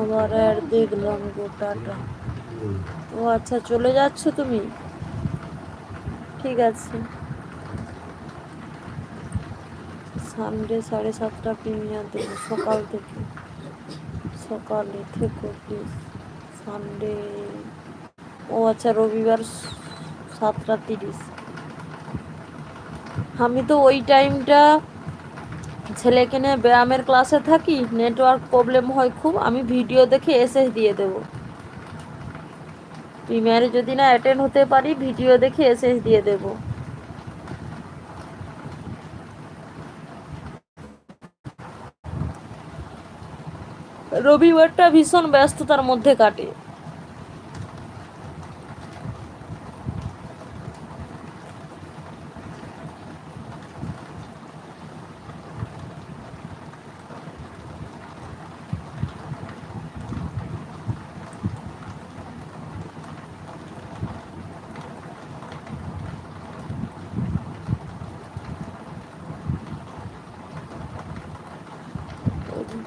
আবার আর দেখলাম গোটাটা। ও আচ্ছা চলে যাচ্ছ তুমি? ঠিক আছে। সানডে সাড়ে সাতটা প্রিমিয়ার দেবো সকাল থেকে। সকালে থেকো প্লিজ সানডে, ও আচ্ছা রবিবার সাতটা তিরিশ। আমি তো ওই টাইমটা ছেলেকে নিয়ে ব্যায়ামের ক্লাসে থাকি নেটওয়ার্ক প্রবলেম হয় খুব, আমি ভিডিও দেখে এসএস দিয়ে দেব। প্রিমিয়ারে যদি না অ্যাটেন্ড হতে পারি ভিডিও দেখে এসএস দিয়ে দেব। রবিবারটা ভীষণ ব্যস্ততার মধ্যে কাটে।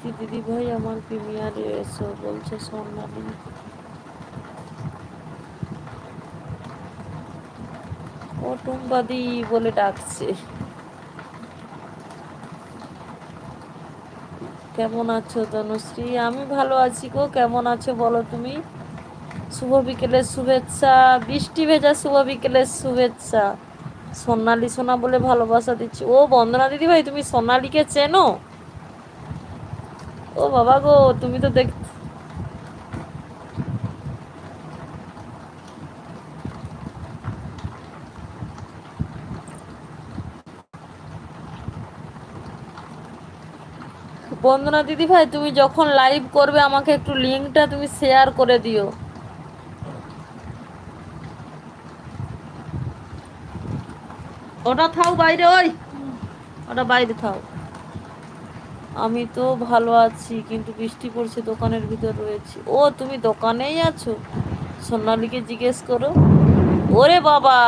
দিদি দিদি ভাই আমার প্রিমিয়ার এসো বলছে স্বর্ণালী ও টুম্বাদি বলে ডাকছে। কেমন আছো তনুশ্রী আমি ভালো আছি গো, কেমন আছো বলো তুমি? শুভ বিকেলের শুভেচ্ছা, বৃষ্টি ভেজা শুভ বিকেলের শুভেচ্ছা। সোনালি সোনা বলে ভালোবাসা দিচ্ছি। ও বন্দনা দিদি ভাই, তুমি সোনালিকে চেনো? ও বাবা গো, তুমি তো দেখ বন্দনা দিদি ভাই, তুমি যখন লাইভ করবে, আমাকে একটু লিঙ্কটা তুমি শেয়ার করে দিও। ওটা থাও বাইরে, ওই। ওটা বাইরে থাও। আমি তো ভালো আছি, কিন্তু বৃষ্টি পড়ছে, দোকানের ভিতর রয়েছি। ও, তুমি দোকানেই আছো? সোনালিকে জিজ্ঞেস করো। ওরে বাবা!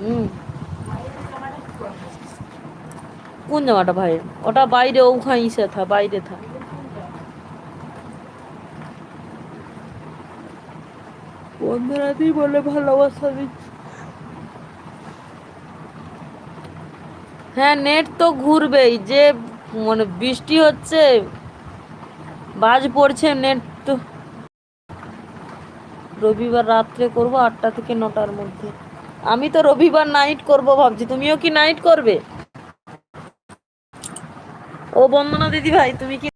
হুম। কোন জামাটা ভাই? ওটা বাইরে ওখানে ইসে থা বাইরে থা। বন্ধুরাতেই বলে ভালোবাসা দিচ্ছি হ্যাঁ নেট তো ঘুরবেই যে মানে বৃষ্টি হচ্ছে বাজ পড়ছে নেট তো। রবিবার রাত্রে করব আটটা থেকে নটার মধ্যে। আমি তো রবিবার নাইট করব ভাবছি তুমিও কি নাইট করবে? ও বন্দনা দিদি ভাই তুমি কি